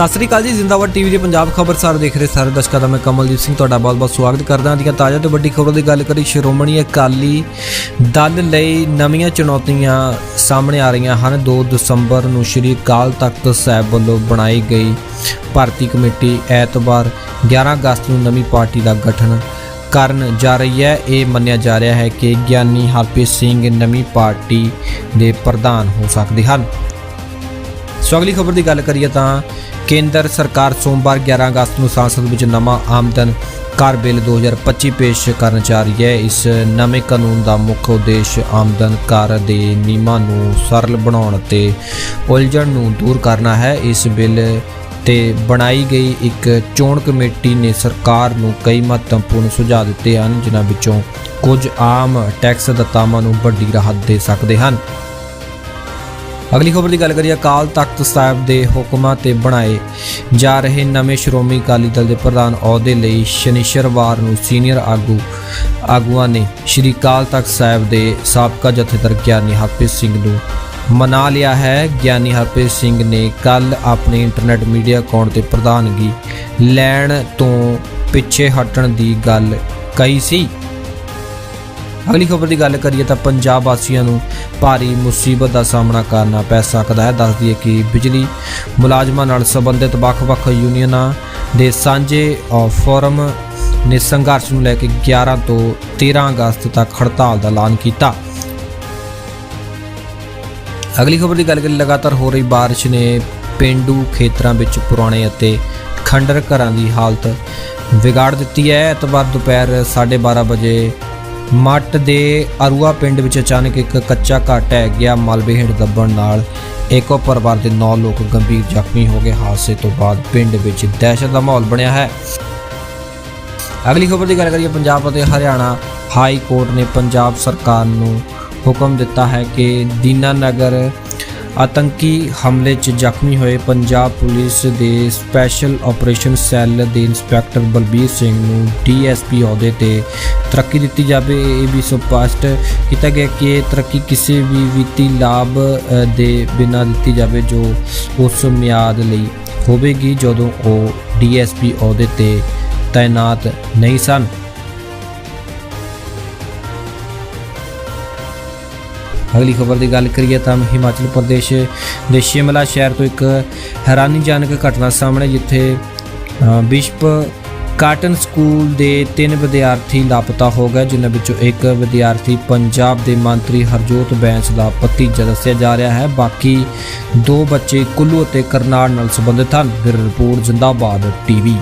ਸਤਿ ਸ੍ਰੀ ਅਕਾਲ ਜੀ, ਜ਼ਿੰਦਾਬਾਦ ਟੀਵੀ ਦੇ ਪੰਜਾਬ ਖਬਰਸਾਰ ਦੇਖ ਰਹੇ ਸਾਰੇ ਦਰਸ਼ਕਾਂ ਦਾ ਮੈਂ ਕਮਲਦੀਪ ਸਿੰਘ, ਤੁਹਾਡਾ ਬਹੁਤ-ਬਹੁਤ ਸਵਾਗਤ ਕਰਦਾ ਹਾਂ। ਦੀਆਂ ਤਾਜ਼ਾ ਤੇ ਵੱਡੀ ਖਬਰਾਂ ਦੀ ਗੱਲ ਕਰੀ, ਸ਼੍ਰੋਮਣੀ ਅਕਾਲੀ ਦਲ ਲਈ ਨਵੀਆਂ ਚੁਣੌਤੀਆਂ ਸਾਹਮਣੇ ਆ ਰਹੀਆਂ ਹਨ। 2 ਦਸੰਬਰ ਨੂੰ ਸ਼੍ਰੀ ਅਕਾਲ ਤਖਤ ਸਾਹਿਬ ਵੱਲੋਂ ਬਣਾਈ ਗਈ ਭਾਰਤੀ ਕਮੇਟੀ ਐਤਵਾਰ 11 ਅਗਸਤ ਨੂੰ ਨਵੀਂ ਪਾਰਟੀ ਦਾ ਗਠਨ ਕਰਨ ਜਾ ਰਹੀ ਹੈ। ਇਹ ਮੰਨਿਆ ਜਾ ਰਿਹਾ ਹੈ ਕਿ ਗਿਆਨੀ ਹਰਪ੍ਰੀਤ ਸਿੰਘ ਨਵੀਂ ਪਾਰਟੀ ਦੇ ਪ੍ਰਧਾਨ ਹੋ ਸਕਦੇ ਹਨ। ਸੋ ਅਗਲੀ ਖਬਰ ਦੀ ਗੱਲ ਕਰੀਏ ਤਾਂ ਕੇਂਦਰ ਸਰਕਾਰ ਸੋਮਵਾਰ 11 ਅਗਸਤ ਨੂੰ ਸੰਸਦ ਵਿੱਚ ਨਵਾਂ ਆਮਦਨ ਕਰ ਬਿੱਲ 2025 ਪੇਸ਼ ਕਰਨ ਜਾ ਰਹੀ ਹੈ। ਇਸ ਨਵੇਂ ਕਾਨੂੰਨ ਦਾ ਮੁੱਖ ਉਦੇਸ਼ ਆਮਦਨ ਕਰ ਦੇ ਨਿਯਮਾਂ ਨੂੰ ਸਰਲ ਬਣਾਉਣ ਅਤੇ ਉਲਝਣ ਨੂੰ ਦੂਰ ਕਰਨਾ ਹੈ। ਇਸ ਬਿੱਲ ਤੇ ਬਣਾਈ ਗਈ ਇੱਕ ਚੋਣ ਕਮੇਟੀ ਨੇ ਸਰਕਾਰ ਨੂੰ ਕਈ ਮਹੱਤਵਪੂਰਨ ਸੁਝਾਅ ਦਿੱਤੇ ਹਨ, ਜਿਨ੍ਹਾਂ ਵਿੱਚੋਂ ਕੁਝ ਆਮ ਟੈਕਸ ਦਾਤਾਵਾਂ ਨੂੰ ਵੱਡੀ ਰਾਹਤ ਦੇ ਸਕਦੇ ਹਨ। ਅਗਲੀ ਖਬਰ ਦੀ ਗੱਲ ਕਰੀਏ, ਅਕਾਲ ਤਖਤ ਸਾਹਿਬ ਦੇ ਹੁਕਮਾਂ ਤੇ ਬਣਾਏ ਜਾ ਰਹੇ ਨਵੇਂ ਸ਼੍ਰੋਮਣੀ ਅਕਾਲੀ ਦਲ ਦੇ ਪ੍ਰਧਾਨ ਅਹੁਦੇ ਲਈ ਸ਼ਨੀਸ਼ਰਵਾਰ ਨੂੰ ਸੀਨੀਅਰ ਆਗੂ, ਆਗੂਆਂ ਨੇ ਸ਼੍ਰੀ ਅਕਾਲ ਤਖਤ ਸਾਹਿਬ ਦੇ ਸਾਬਕਾ ਜਥੇਦਾਰ ਗਿਆਨੀ ਹਰਪ੍ਰੀਤ ਸਿੰਘ ਨੂੰ ਮਨਾ ਲਿਆ ਹੈ। ਗਿਆਨੀ ਹਰਪ੍ਰੀਤ ਸਿੰਘ ਨੇ ਕੱਲ ਆਪਣੇ ਇੰਟਰਨੈਟ ਮੀਡੀਆ ਅਕਾਊਂਟ ਤੇ ਪ੍ਰਧਾਨਗੀ ਲੈਣ ਤੋਂ ਪਿੱਛੇ ਹਟਣ ਦੀ ਗੱਲ ਕਹੀ ਸੀ। ਅਗਲੀ ਖਬਰ ਦੀ ਗੱਲ ਕਰੀਏ ਤਾਂ ਪੰਜਾਬ ਵਾਸੀਆਂ ਨੂੰ ਭਾਰੀ ਮੁਸੀਬਤ ਦਾ ਸਾਹਮਣਾ ਕਰਨਾ ਪੈ ਸਕਦਾ ਹੈ ਦੱਸ ਦਈਏ ਕਿ ਬਿਜਲੀ ਮੁਲਾਜ਼ਮਾਂ ਨਾਲ ਸੰਬੰਧਿਤ ਵੱਖ-ਵੱਖ ਯੂਨੀਅਨਾਂ ਦੇ ਸਾਂਝੇ ਅ, ਫੋਰਮ ਨੇ ਸੰਘਰਸ਼ ਨੂੰ ਲੈ ਕੇ 11 ਤੋਂ 13 ਅਗਸਤ ਤੱਕ ਹੜਤਾਲ ਦਾ ਐਲਾਨ ਕੀਤਾ ਅਗਲੀ ਖਬਰ ਦੀ ਗੱਲ ਕਰੀਏ ਲਗਾਤਾਰ ਹੋ ਰਹੀ بارش ਨੇ ਪਿੰਡੂ ਖੇਤਰਾਂ ਵਿੱਚ ਪੁਰਾਣੇ ਅਤੇ ਖੰਡਰ ਘਰਾਂ ਦੀ ਹਾਲਤ ਵਿਗਾੜ ਦਿੱਤੀ ਹੈ ਐਤਵਾਰ ਦੁਪਹਿਰ 12:30 ਵਜੇ ਮੱਟ ਦੇ ਅਰੂਆ ਪਿੰਡ ਵਿੱਚ ਅਚਾਨਕ ਇੱਕ ਕੱਚਾ ਘਰ ਢਹਿ ਗਿਆ। ਮਲਬੇ ਹੇਠ ਦੱਬਣ ਨਾਲ ਇੱਕੋ ਪਰਿਵਾਰ ਦੇ 9 ਲੋਕ ਗੰਭੀਰ ਜ਼ਖਮੀ ਹੋ ਗਏ। ਹਾਦਸੇ ਤੋਂ ਬਾਅਦ ਪਿੰਡ ਵਿੱਚ ਦਹਿਸ਼ਤ ਦਾ ਮਾਹੌਲ ਬਣਿਆ ਹੈ। ਅਗਲੀ ਖਬਰ ਦੀ ਗੱਲ ਕਰੀਏ, ਪੰਜਾਬ ਅਤੇ ਹਰਿਆਣਾ ਹਾਈ ਕੋਰਟ ਨੇ ਪੰਜਾਬ ਸਰਕਾਰ ਨੂੰ ਹੁਕਮ ਦਿੱਤਾ ਹੈ ਕਿ ਦੀਨਾਨਗਰ ਆਤੰਕੀ ਹਮਲੇ 'ਚ ਜ਼ਖਮੀ ਹੋਏ ਪੰਜਾਬ ਪੁਲਿਸ ਦੇ ਸਪੈਸ਼ਲ ਆਪਰੇਸ਼ਨ ਸੈੱਲ ਦੇ ਇੰਸਪੈਕਟਰ ਬਲਬੀਰ ਸਿੰਘ ਨੂੰ ਡੀਐਸਪੀ ਅਹੁਦੇ ਤੇ ਤਰੱਕੀ ਦਿੱਤੀ ਜਾਵੇ। ਇਹ ਵੀ ਸਪਸ਼ਟ ਕੀਤਾ ਗਿਆ ਕਿ ਇਹ ਤਰੱਕੀ ਕਿਸੇ ਵੀ ਵਿੱਤੀ ਲਾਭ ਦੇ ਬਿਨਾਂ ਦਿੱਤੀ ਜਾਵੇ ਜੋ ਉਸ ਮਿਆਦ ਲਈ ਹੋਵੇਗੀ ਜਦੋਂ ਉਹ ਡੀਐਸਪੀ ਅਹੁਦੇ ਤੇ ਤਾਇਨਾਤ ਨਹੀਂ ਸਨ। ਅਗਲੀ ਖਬਰ ਦੀ ਗੱਲ ਕਰੀਏ ਤਾਂ ਹਿਮਾਚਲ ਪ੍ਰਦੇਸ਼ ਦੇ ਸ਼ਿਮਲਾ ਸ਼ਹਿਰ ਤੋਂ ਇੱਕ ਹੈਰਾਨੀਜਨਕ ਘਟਨਾ ਸਾਹਮਣੇ ਜਿੱਥੇ ਅ, ਕਾਟਨ ਸਕੂਲ ਦੇ ਤਿੰਨ ਵਿਦਿਆਰਥੀ ਲਾਪਤਾ ਹੋ ਗਏ ਜਿਨ੍ਹਾਂ ਵਿੱਚੋਂ ਇੱਕ ਵਿਦਿਆਰਥੀ ਪੰਜਾਬ ਦੇ ਮੰਤਰੀ ਹਰਜੋਤ ਬੈਂਸ ਦਾ ਭਤੀਜਾ ਦੱਸਿਆ ਜਾ ਰਿਹਾ ਹੈ। ਬਾਕੀ ਦੋ ਬੱਚੇ ਕੁੱਲੂ ਅਤੇ ਕਰਨਾਲ ਨਾਲ ਸੰਬੰਧਿਤ ਹਨ। ਫਿਰ ਰਿਪੋਰਟ ਜ਼ਿੰਦਾਬਾਦ ਟੀਵੀ।